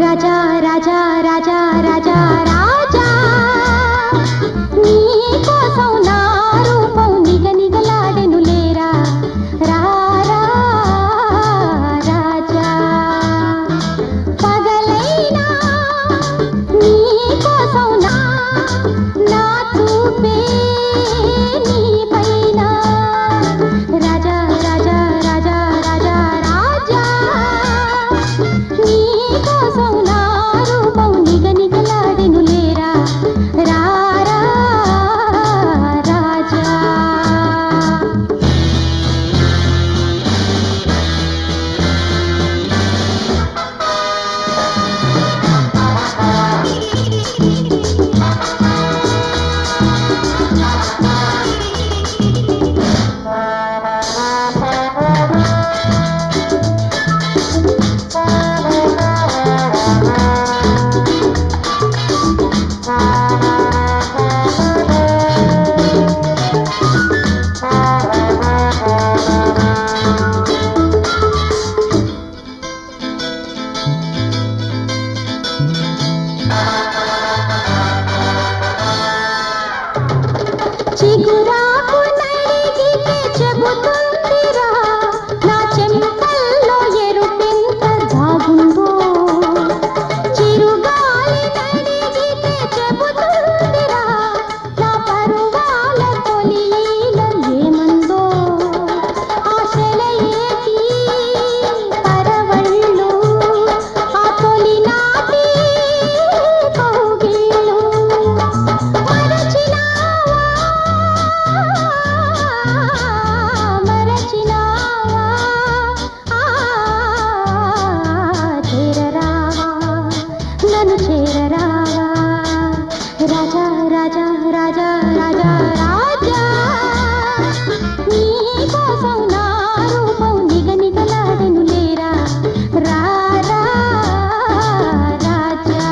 राजा राजा राजा राजा రాజా రాజా రాజా రాజా రాజా నీ కోసం నా రూపం నిగనిగలాడెను లేరా రారా రాజా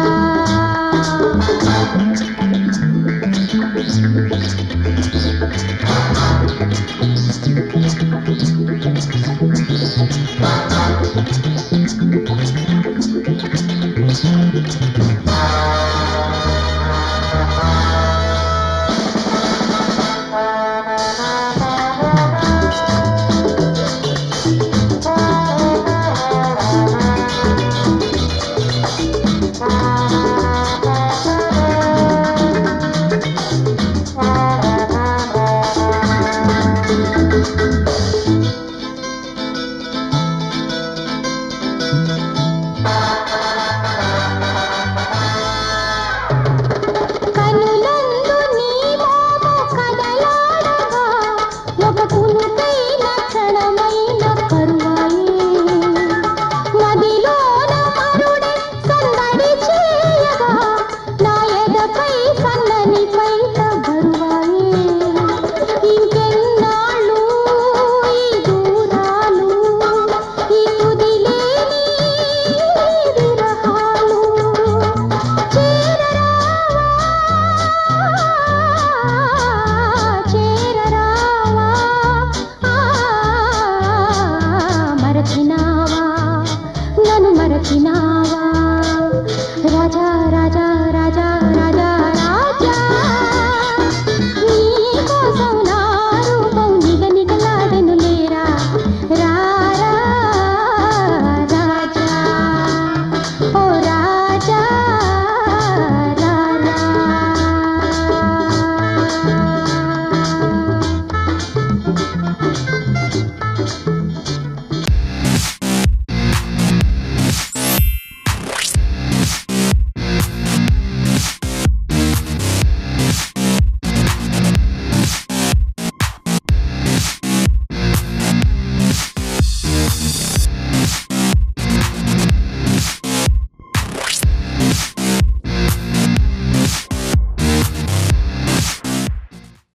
राजा राजा